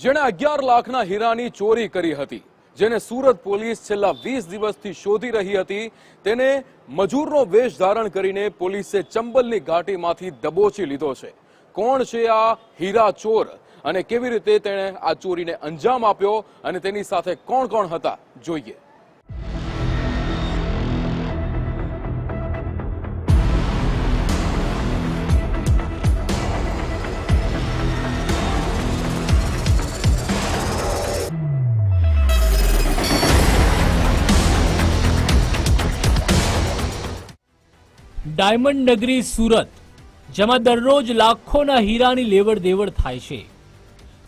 જેણે અગિયાર લાખના હીરાની ચોરી કરી હતી, જેને સુરત પોલીસ છેલ્લા વીસ દિવસથી શોધી રહી હતી. તેને મજૂરનો વેશ ધારણ કરીને પોલીસે ચંબલની ઘાટીમાંથી દબોચી લીધો છે. કોણ છે આ હીરા ચોર અને કેવી રીતે તેણે આ ચોરીને અંજામ આપ્યો અને તેની સાથે કોણ કોણ હતા, જોઈએ. ડાયમંડ નગરી સુરત, જેમાં દરરોજ લાખોના હીરાની લેવડ દેવડ થાય છે.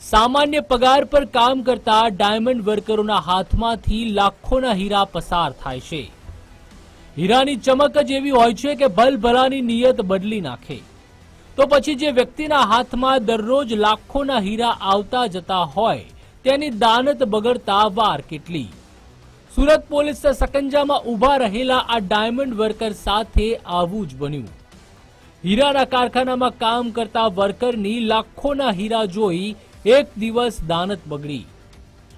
સામાન્ય પગાર પર કામ કરતા ડાયમંડ વર્કરોના હાથમાંથી લાખોના હીરા પસાર થાય છે. હીરાની ચમક જ એવી હોય છે કે ભલભલાની નિયત બદલી નાખે. તો પછી જે વ્યક્તિના હાથમાં દરરોજ લાખોના હીરા આવતા જતા હોય, તેની દાનત બગડતા વાર કેટલી? સુરત પોલીસના સકંજામાં ઊભા રહેલા આ ડાયમંડ વર્કર સાથે આવું જ બન્યું. હીરાના કારખાનામાં કામ કરતા વર્કરની લાખોના હીરા જોઈ એક દિવસ દાનત બગડી.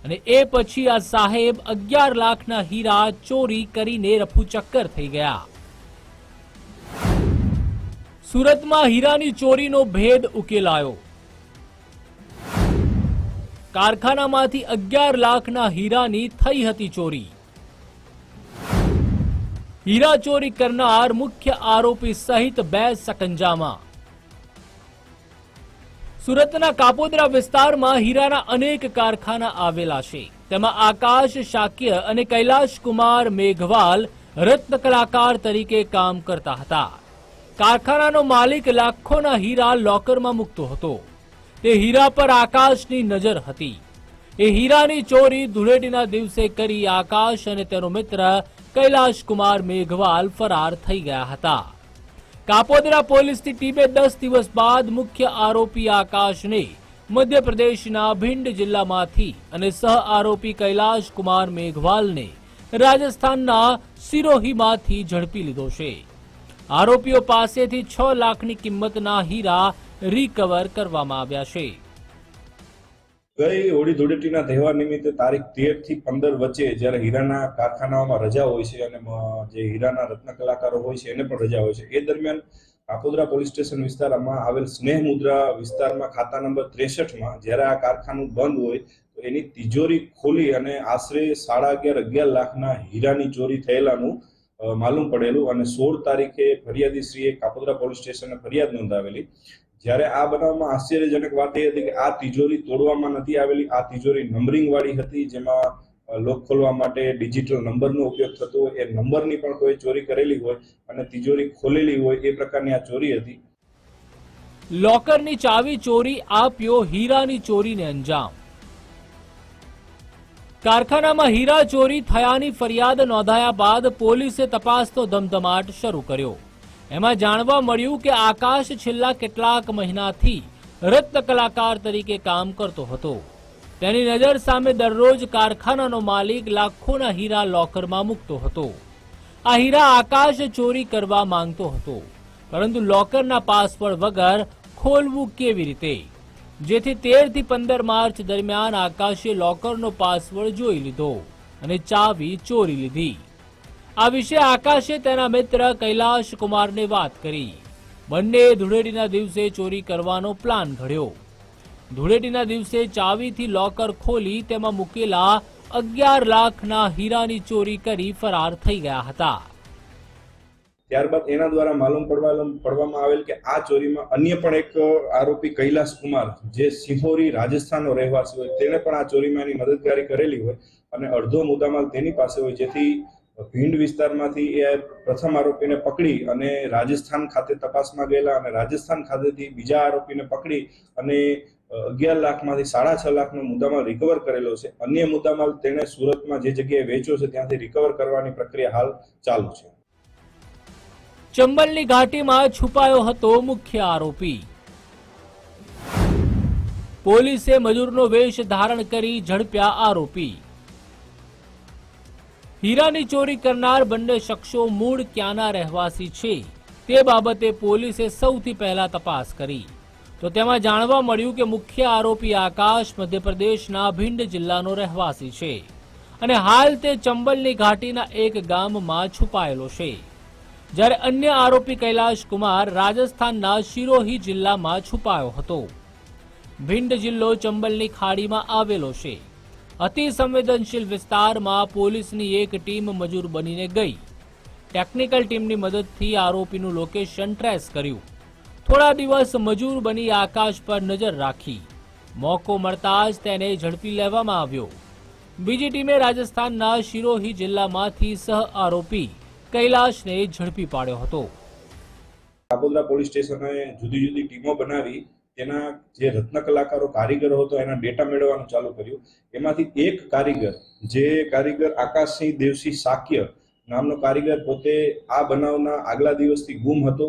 અને એ પછી આ સાહેબ અગિયાર લાખના હીરા ચોરી કરીને રફુચક્કર થઈ ગયા. સુરતમાં હીરાની ચોરીનો ભેદ ઉકેલાયો. કારખાનામાંથી અગિયાર લાખના હીરાની થઈ હતી ચોરી. હીરા ચોરી કરનાર મુખ્ય આરોપી સહિત બે સકંજામાં. સુરતના કાપોદરા વિસ્તારમાં હીરાના અનેક કારખાના આવેલા છે. તેમાં આકાશ શાક્ય અને કૈલાશ કુમાર મેઘવાલ રત્ન કલાકાર તરીકે કામ કરતા હતા. કારખાનાનો માલિક લાખોના હીરા લોકરમાં મૂકતો હતો. તે હીરા પર આકાશની નજર હતી. એ હીરાની ચોરી ધૂળેટીના દિવસે કરી આકાશ અને તેનો મિત્ર કૈલાશ કુમાર મેઘવાલ ફરાર થઈ ગયા હતા. કાપોદરા પોલીસની ટીમે દસ દિવસ બાદ મુખ્ય આરોપી આકાશને મધ્યપ્રદેશના ભિંડ જિલ્લામાંથી અને સહ આરોપી કૈલાશ કુમાર મેઘવાલને રાજસ્થાનના સિરોહીમાંથી ઝડપી લીધો છે. આરોપીઓ પાસેથી છ લાખની કિંમતના હીરા રિકવર કરવામાં આવ્યા છે. ગઈ હોળી ધૂળેટીના તહેવાર નિમિત્તે તારીખ તેરથી પંદર વચ્ચે જ્યારે હીરાના કારખાનાઓમાં રજા હોય છે અને જે હીરાના રત્ન કલાકારો હોય છે એને પણ રજા હોય છે. એ દરમિયાન કાપોદરા પોલીસ સ્ટેશન વિસ્તારમાં આવેલ સ્નેહ મુદ્રા વિસ્તારમાં ખાતા નંબર ત્રેસઠમાં જ્યારે આ કારખાનું બંધ હોય તો એની તિજોરી ખોલી અને આશરે સાડા અગિયાર અગિયાર લાખના હીરાની ચોરી થયેલાનું માલુમ પડેલું અને સોળ તારીખે ફરિયાદીશ્રીએ કાપોદરા પોલીસ સ્ટેશને ફરિયાદ નોંધાવેલી. જ્યારે આ બનાવમાં આશ્ચર્યજનક વાત એ હતી કે આ તિજોરી તોડવામાં નથી આવેલી, આ તિજોરી નંબરિંગ વાળી હતી, જેમાં લોક ખોલવા માટે ડિજિટલ નંબરનો ઉપયોગ થતો હોય, એ નંબરની પણ કોઈ ચોરી કરેલી હોય અને તિજોરી ખોલેલી હોય એ પ્રકારની આ ચોરી હતી. લોકરની ચાવી ચોરી આપ્યો હીરાની ચોરીને અંજામ. કારખાનામાં હીરા ચોરી થયાની ફરિયાદ નોંધાયા બાદ પોલીસે તપાસનો ધમધમાટ શરૂ કર્યો. એમાં જાણવા મળ્યું કે આકાશ છેલ્લા કેટલાક મહિનાથી રત્ન કલાકાર તરીકે કામ કરતો હતો. તેની નજર સામે દરરોજ કારખાનાનો માલિક લાખોના હીરા લોકરમાં મૂકતો હતો. આ હીરા આકાશ ચોરી કરવા માંગતો હતો. પરંતુ લોકરના પાસવર્ડ વગર ખોલવું કેવી રીતે? જેથી તેરથી પંદર માર્ચ દરમિયાન આકાશે લોકરનો પાસવર્ડ જોઈ લીધો અને ચાવી ચોરી લીધી. આ વિશે આકાશે તેના મિત્ર કૈલાશ કુમારને વાત કરી. બંને ધૂળેટીના દિવસે ચોરી કરવાનો પ્લાન ઘડ્યો. ધૂળેટીના દિવસે ચાવીથી લોકર ખોલી તેમાં મૂકેલા અગિયાર લાખના હીરાની ચોરી કરી ફરાર થઈ ગયા હતા. ત્યારબાદ એના દ્વારા માલુમ પડવા પડવામાં આવેલ કે આ ચોરીમાં અન્ય પણ એક આરોપી કૈલાસ કુમાર જે સિહોરી રાજસ્થાનનો રહેવાસી હોય તેણે પણ આ ચોરીમાં એની મદદગારી કરેલી હોય અને અડધો મુદ્દામાલ તેની પાસે હોય. જેથી ભીંડ વિસ્તારમાંથી એ પ્રથમ આરોપીને પકડી અને રાજસ્થાન ખાતે તપાસમાં ગયેલા અને રાજસ્થાન ખાતેથી બીજા આરોપીને પકડી અને અગિયાર લાખમાંથી સાડા છ લાખનો મુદ્દામાલ રિકવર કરેલો છે. અન્ય મુદ્દામાલ તેણે સુરતમાં જે જગ્યાએ વેચ્યો છે, ત્યાંથી રિકવર કરવાની પ્રક્રિયા હાલ ચાલુ છે. ચંબલની ઘાટીમાં છુપાયો હતો મુખ્ય આરોપી. પોલીસે મજૂરનો વેશ ધારણ કરી ઝડપ્યા આરોપી. હીરાની ચોરી કરનાર બંને શખ્સો મૂળ ક્યાંના રહેવાસી છે તે બાબતે પોલીસે સૌથી પહેલા તપાસ કરી. તો તેમાં જાણવા મળ્યું કે મુખ્ય આરોપી આકાશ મધ્યપ્રદેશના ભિંડ જિલ્લાનો રહેવાસી છે અને હાલ તે ચંબલની ઘાટીના એક ગામમાં છુપાયેલો છે. જ્યારે અન્ય આરોપી કૈલાશ કુમાર રાજસ્થાનના શિરોહી જિલ્લામાં છુપાયો હતો. ભિંડ જિલ્લો ચંબલની ખાડીમાં આવેલો છે. અતિ સંવેદનશીલ વિસ્તારમાં પોલીસની એક ટીમ મજૂર બનીને ગઈ. ટેકનિકલ ટીમની મદદથી આરોપીનું લોકેશન ટ્રેસ કર્યું. થોડા દિવસ મજૂર બની આકાશ પર નજર રાખી. મોકો મળતા જ તેને ઝડપી લેવામાં આવ્યો. બીજી ટીમે રાજસ્થાનના શિરોહી જિલ્લામાંથી સહ આરોપી કૈલાશને ઝડપી પાડ્યો હતો. કાપોદ્રા પોલીસ સ્ટેશને જુદી જુદી ટીમો બનાવી તેના જે રત્ન કલાકારો કારીગરો હતો એના ડેટા મેળવવાનું ચાલુ કર્યું. એમાંથી એક કારીગર, જે કારીગર આકાશસિંહ દેવસિંહ સાક્ય નામનો કારીગર પોતે આ બનાવના આગલા દિવસથી ગુમ હતો.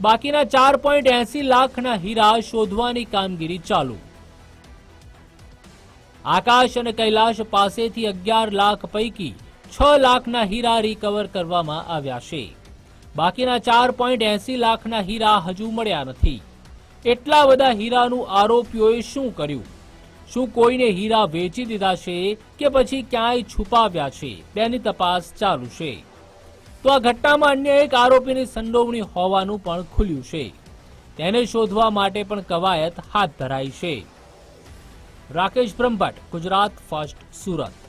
બાકીના ચાર પોઈન્ટ એસી લાખના હીરા શોધવાની કામગીરી ચાલુ. આકાશ અને કૈલાશ પાસેથી અગિયાર લાખ પૈકી છ લાખના હીરા રિકવર કરવામાં આવ્યા છે. બાકીના ચાર પોઈન્ટ એસી લાખના હીરા હજુ મળ્યા નથી. એટલા બધા હીરાનું આરોપીઓએ શું કર્યું? શું કોઈને હીરા વેચી દીધા છે કે પછી ક્યાંય છુપાવ્યા છે? તેની તપાસ ચાલુ છે. તો આ ઘટનામાં અન્ય એક આરોપીની સંડોવણી હોવાનું પણ ખુલ્યું છે. તેને શોધવા માટે પણ કવાયત હાથ ધરાઈ છે. રાકેશ બ્રહ્મભટ્ટ ગુજરાત ફર્સ્ટ સુરત.